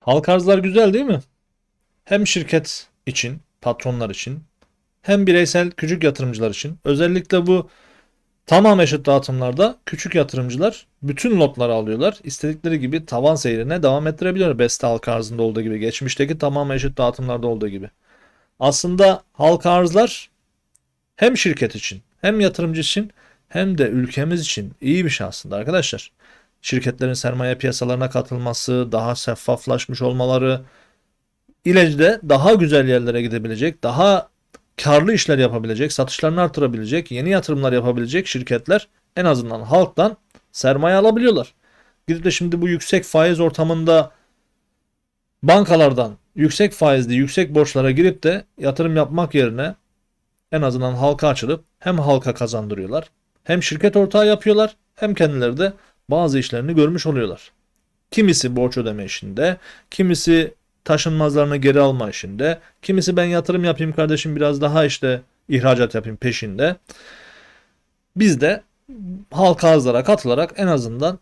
Halka arzlar güzel değil mi? Hem şirket için, patronlar için, hem bireysel küçük yatırımcılar için. Özellikle bu tamam eşit dağıtımlarda küçük yatırımcılar bütün lotları alıyorlar. İstedikleri gibi tavan seyrine devam ettirebiliyor. Beste halka arzında olduğu gibi. Geçmişteki tamam eşit dağıtımlarda olduğu gibi. Aslında halka arzlar hem şirket için hem yatırımcı için hem de ülkemiz için iyi bir şey aslında arkadaşlar. Şirketlerin sermaye piyasalarına katılması, daha şeffaflaşmış olmaları, ileride daha güzel yerlere gidebilecek, daha karlı işler yapabilecek, satışlarını artırabilecek, yeni yatırımlar yapabilecek şirketler en azından halktan sermaye alabiliyorlar. Gidip de şimdi bu yüksek faiz ortamında bankalardan yüksek faizli, yüksek borçlara girip de yatırım yapmak yerine en azından halka açılıp hem halka kazandırıyorlar, hem şirket ortağı yapıyorlar, hem kendileri de bazı işlerini görmüş oluyorlar. Kimisi borç ödeme işinde, kimisi taşınmazlarını geri alma işinde, kimisi ben yatırım yapayım kardeşim biraz daha işte ihracat yapayım peşinde. Biz de halka arzlara katılarak en azından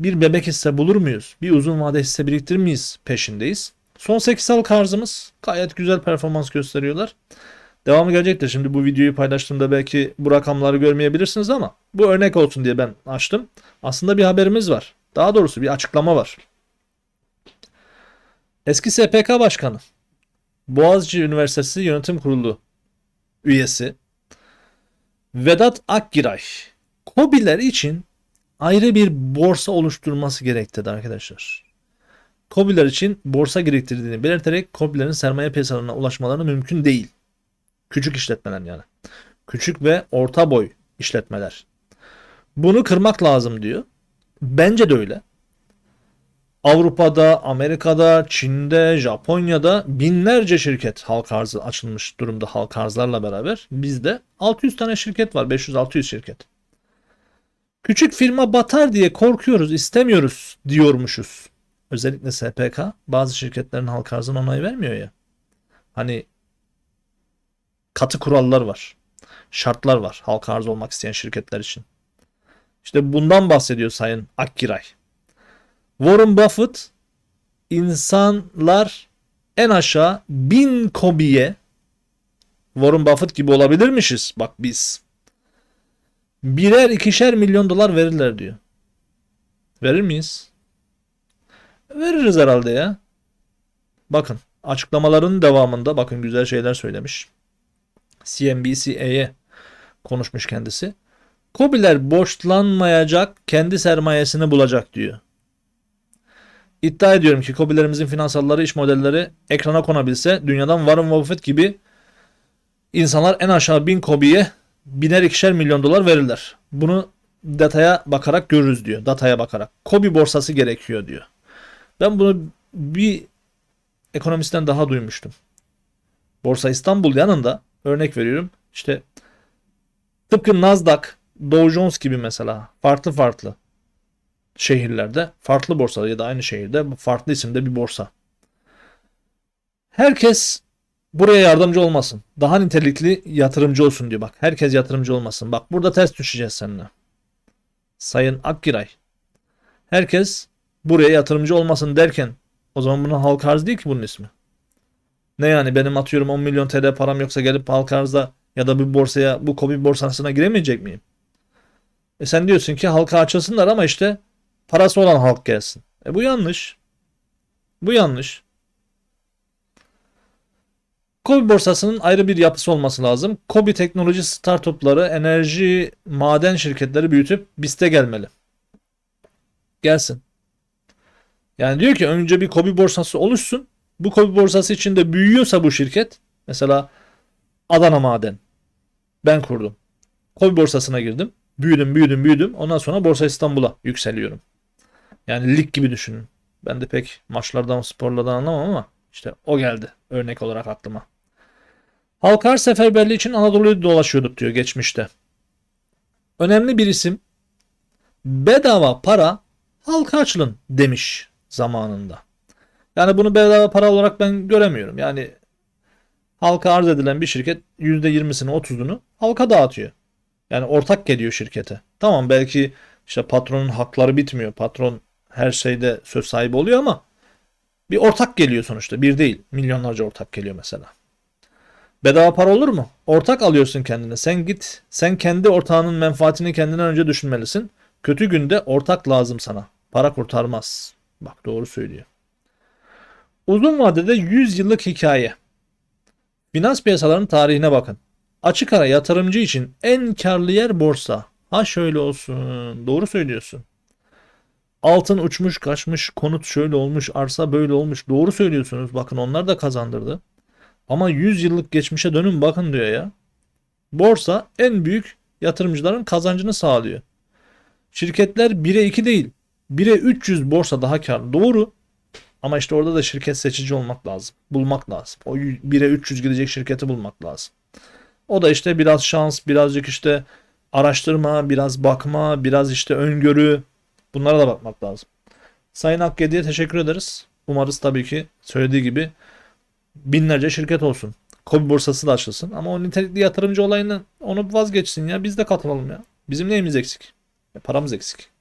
bir bebek hisse bulur muyuz? Bir uzun vade hisse biriktirir miyiz peşindeyiz. Son 8 halka arzımız gayet güzel performans gösteriyorlar. Devamı gelecektir. Şimdi bu videoyu paylaştığımda belki bu rakamları görmeyebilirsiniz ama bu örnek olsun diye ben açtım. Aslında bir haberimiz var. Daha doğrusu bir açıklama var. Eski SPK Başkanı, Boğaziçi Üniversitesi Yönetim Kurulu üyesi Vedat Akgiray, KOBİ'ler için ayrı bir borsa oluşturması gerekti arkadaşlar. KOBİ'ler için borsa gerektirdiğini belirterek KOBİ'lerin sermaye piyasalarına ulaşmaları mümkün değil. Küçük işletmeler yani. Küçük ve orta boy işletmeler. Bunu kırmak lazım diyor. Bence de öyle. Avrupa'da, Amerika'da, Çin'de, Japonya'da binlerce şirket halka arzı açılmış durumda halka arzlarla beraber. Bizde 600 tane şirket var, 500-600 şirket. Küçük firma batar diye korkuyoruz, istemiyoruz diyormuşuz. Özellikle SPK bazı şirketlerin halka arzına onay vermiyor ya. Hani katı kurallar var. Şartlar var halka arz olmak isteyen şirketler için. İşte bundan bahsediyor Sayın Akkiray. Warren Buffett insanlar en aşağı bin kobiye Warren Buffett gibi olabilirmişiz bak biz. Birer ikişer milyon dolar verirler diyor. Verir miyiz? Veririz herhalde ya. Bakın açıklamaların devamında bakın güzel şeyler söylemiş. CNBC'ye konuşmuş kendisi. Kobiler borçlanmayacak, kendi sermayesini bulacak diyor. İddia ediyorum ki Kobilerimizin finansalları, iş modelleri ekrana konabilse dünyadan Warren Buffett gibi insanlar en aşağı bin Kobi'ye biner ikişer milyon dolar verirler. Bunu dataya bakarak görürüz diyor. Dataya bakarak. Kobi borsası gerekiyor diyor. Ben bunu bir ekonomistten daha duymuştum. Borsa İstanbul yanında örnek veriyorum. İşte tıpkı Nasdaq, Dow Jones gibi mesela farklı farklı şehirlerde farklı borsalar ya da aynı şehirde farklı isimde bir borsa. Herkes buraya yardımcı olmasın. Daha nitelikli yatırımcı olsun diyor bak. Herkes yatırımcı olmasın. Bak burada ters düşeceğiz seninle. Sayın Akgiray. Herkes buraya yatırımcı olmasın derken o zaman bunun halka arz değil ki bunun ismi. Ne yani benim atıyorum 10 milyon TL param yoksa gelip halka arzda ya da bir borsaya bu kobi borsasına giremeyecek miyim? E sen diyorsun ki halka açılsınlar ama işte parası olan halk gelsin. E bu yanlış. Bu yanlış. Kobi borsasının ayrı bir yapısı olması lazım. Kobi teknoloji startupları, enerji, maden şirketleri büyütüp BIST'e gelmeli. Gelsin. Yani diyor ki önce bir Kobi borsası oluşsun. Bu Kobi borsası içinde büyüyorsa bu şirket, mesela Adana Maden. Ben kurdum. Kobi borsasına girdim. Büyüdüm, büyüdüm, büyüdüm. Ondan sonra Borsa İstanbul'a yükseliyorum. Yani lig gibi düşünün. Ben de pek maçlardan, sporlardan anlamam ama işte o geldi örnek olarak aklıma. Halkar seferberliği için Anadolu'yu dolaşıyorduk diyor geçmişte. Önemli bir isim bedava para halka açılın demiş zamanında. Yani bunu bedava para olarak ben göremiyorum. Yani halka arz edilen bir şirket %20'sini 30'unu halka dağıtıyor. Yani ortak geliyor şirkete. Tamam belki işte patronun hakları bitmiyor. Patron her şeyde söz sahibi oluyor ama bir ortak geliyor sonuçta. Bir değil. Milyonlarca ortak geliyor mesela. Bedava para olur mu? Ortak alıyorsun kendine. Sen git. Sen kendi ortağının menfaatini kendinden önce düşünmelisin. Kötü günde ortak lazım sana. Para kurtarmaz. Bak doğru söylüyor. Uzun vadede 100 yıllık hikaye. Finans piyasalarının tarihine bakın. Açık ara yatırımcı için en karlı yer borsa. Ha şöyle olsun. Doğru söylüyorsun. Altın uçmuş kaçmış, konut şöyle olmuş, arsa böyle olmuş. Doğru söylüyorsunuz. Bakın onlar da kazandırdı. Ama 100 yıllık geçmişe dönün bakın diyor ya. Borsa en büyük yatırımcıların kazancını sağlıyor. Şirketler 1'e 2 değil. 1'e 300 borsa daha karlı. Doğru. Ama işte orada da şirket seçici olmak lazım. Bulmak lazım. O 1'e 300 gidecek şirketi bulmak lazım. O da işte biraz şans, birazcık işte araştırma, biraz bakma, biraz işte öngörü. Bunlara da bakmak lazım. Sayın Akkedi'ye teşekkür ederiz. Umarız tabii ki söylediği gibi binlerce şirket olsun. Kobi borsası da açılsın. Ama o nitelikli yatırımcı olayını onu vazgeçsin ya. Biz de katılalım ya. Bizim neyimiz eksik? E, paramız eksik.